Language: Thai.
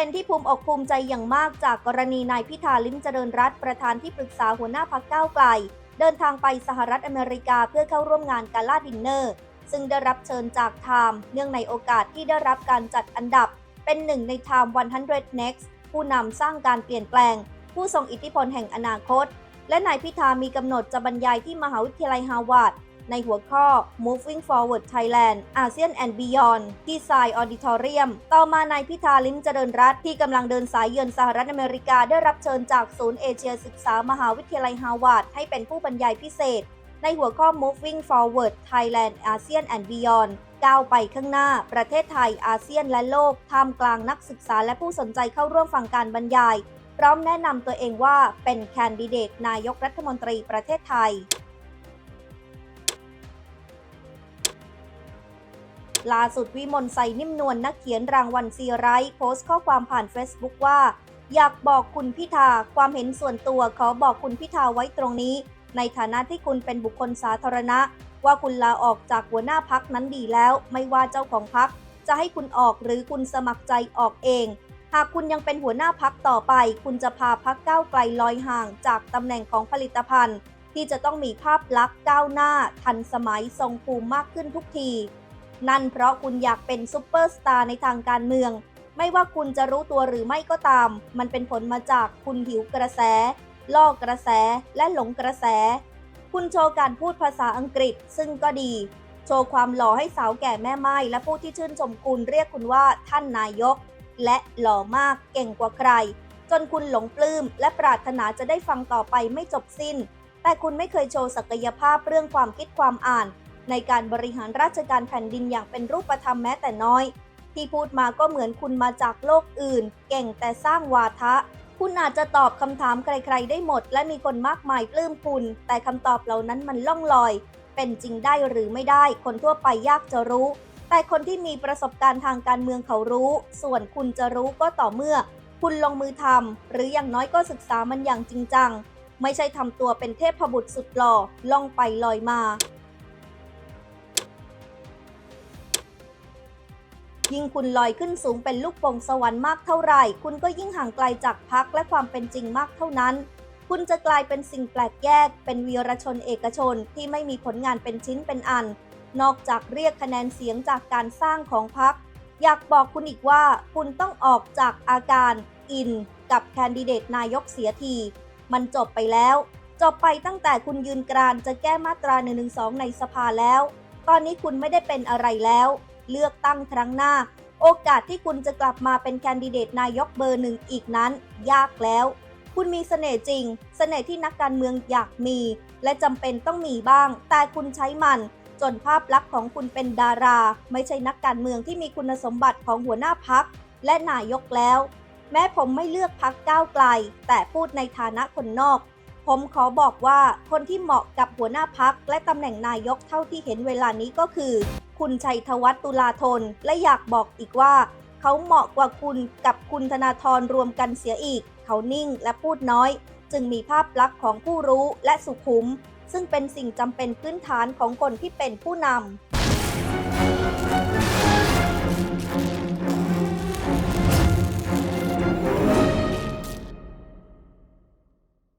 เป็นที่ภูมิอกภูมิใจอย่างมากจากกรณีนายพิธาลิมเจริญรัตประธานที่ปรึกษาหัวหน้าพักก้าวไกล เดินทางไปสหรัฐอเมริกาเพื่อเข้าร่วมงานกาล่าดินเนอร์ ซึ่งได้รับเชิญจากไทม์เนื่องในโอกาสที่ได้รับการจัดอันดับ เป็นหนึ่งในไทม์100 Next ผู้นำสร้างการเปลี่ยนแปลง ผู้ทรงอิทธิพลแห่งอนาคต และนายพิธามีกำหนดจะบรรยายที่มหาวิทยาลัยฮาวาด ในหัวข้อ Moving Forward Thailand ASEAN and Beyond ที่ไซออดิทอเรียม ต่อมานายพิธาลิมเจริญรัตที่กำลังเดินสายเยือนสหรัฐอเมริกาได้รับเชิญจากศูนย์เอเชียศึกษามหาวิทยาลัยฮาวาดให้เป็นผู้บรรยายพิเศษ ในหัวข้อ Moving Forward Thailand ASEAN and Beyond ก้าวไปข้างหน้า ประเทศไทยอาเซียนและโลกท่ามกลางนักศึกษาและผู้สนใจเข้าร่วมฟังการบรรยาย พร้อมแนะนำตัวเองว่าเป็นแคนดิเดตนายกรัฐมนตรีประเทศไทย ล่าสุดวิมลไซนิ่มนวลนักเขียนรางวัลซีไรท์โพสต์ข้อความผ่าน Facebook ว่า อยากบอกคุณพิธาความเห็นส่วนตัวขอบอกคุณพิธาไว้ตรงนี้ ในฐานะที่คุณเป็นบุคคลสาธารณะ ว่าคุณลาออกจากหัวหน้าพักนั้นดีแล้ว ไม่ว่าเจ้าของพักจะให้คุณออกหรือคุณสมัครใจออกเอง หากคุณยังเป็นหัวหน้าพักต่อไป คุณจะพาพักก้าวไกลลอยห่างจากตำแหน่งของผลิตภัณฑ์ ที่จะต้องมีภาพลักษณ์ก้าวหน้า ทันสมัยทรงภูมิมากขึ้นทุกที นั่นเพราะคุณอยากเป็นซูเปอร์สตาร์ในทางการเมือง ไม่ว่าคุณจะรู้ตัวหรือไม่ก็ตาม มันเป็นผลมาจากคุณหิวกระแส ล่อกระแสและหลงกระแส คุณโชว์การพูดภาษาอังกฤษซึ่งก็ดี โชว์ความหล่อให้สาวแก่แม่ไม้และผู้ที่ชื่นชมคุณเรียกคุณว่าท่านนายก และหล่อมากเก่งกว่าใคร จนคุณหลงปลื้มและปรารถนาจะได้ฟังต่อไปไม่จบสิ้น แต่คุณไม่เคยโชว์ศักยภาพเรื่องความคิดความอ่าน ในการบริหารราชการแผ่นดินอย่างเป็นรูปธรรมแม้แต่น้อย ที่พูดมาก็เหมือนคุณมาจากโลกอื่น เก่งแต่สร้างวาทะ คุณอาจจะตอบคำถามใครๆ ได้หมด และมีคนมากมายปลื้มคุณ แต่คำตอบเหล่านั้นมันล่องลอย เป็นจริงได้หรือไม่ได้ คนทั่วไปยากจะรู้ แต่คนที่มีประสบการณ์ทางการเมืองเขารู้ ส่วนคุณจะรู้ก็ต่อเมื่อ คุณลงมือทำหรืออย่างน้อยก็ศึกษามันอย่างจริงจังไม่ใช่ทำตัวเป็นเทพบุตรสุดหล่อล่องไปลอยมา ยิ่งคุณลอยขึ้นสูงเป็นลูกโป่งสวรรค์มากเท่าไหร่ คุณก็ยิ่งห่างไกลจากพักและความเป็นจริงมากเท่านั้น คุณจะกลายเป็นสิ่งแปลกแยก เป็นวีรชนเอกชนที่ไม่มีผลงานเป็นชิ้นเป็นอัน นอกจากเรียกคะแนนเสียงจากการสร้างของพัก อยากบอกคุณอีกว่า คุณต้องออกจากอาการอิน กับแคนดิเดตนายกเสียที มันจบไปแล้ว จบไปตั้งแต่คุณยืนกรานจะแก้มาตรา1นึในสภาแล้ว ตอนนี้คุณไม่ได้เป็นอะไรแล้ว เลือกตั้งครั้งหน้า โอกาสที่คุณจะกลับมาเป็นแคนดิเดตนายกเบอร์หนึ่งอีกนั้น ยากแล้ว คุณมีเสน่ห์จริง เสน่ห์ที่นักการเมืองอยากมี และจำเป็นต้องมีบ้าง แต่คุณใช้มัน จนภาพลักษณ์ของคุณเป็นดารา ไม่ใช่นักการเมืองที่มีคุณสมบัติของหัวหน้าพักและนายกแล้ว แม้ผมไม่เลือกพักก้าวไกล แต่พูดในฐานะคนนอก ผมขอบอกว่าคนที่เหมาะกับหัวหน้าพักและตำแหน่งนายกเท่าที่เห็นเวลานี้ก็คือ คุณชัยธวัฒน์ตุลาธน และอยากบอกอีกว่า เขาเหมาะกว่าคุณกับคุณธนาธรรวมกันเสียอีก เขานิ่งและพูดน้อย จึงมีภาพลักษณ์ของผู้รู้และสุขุม ซึ่งเป็นสิ่งจำเป็นพื้นฐานของคนที่เป็นผู้นำ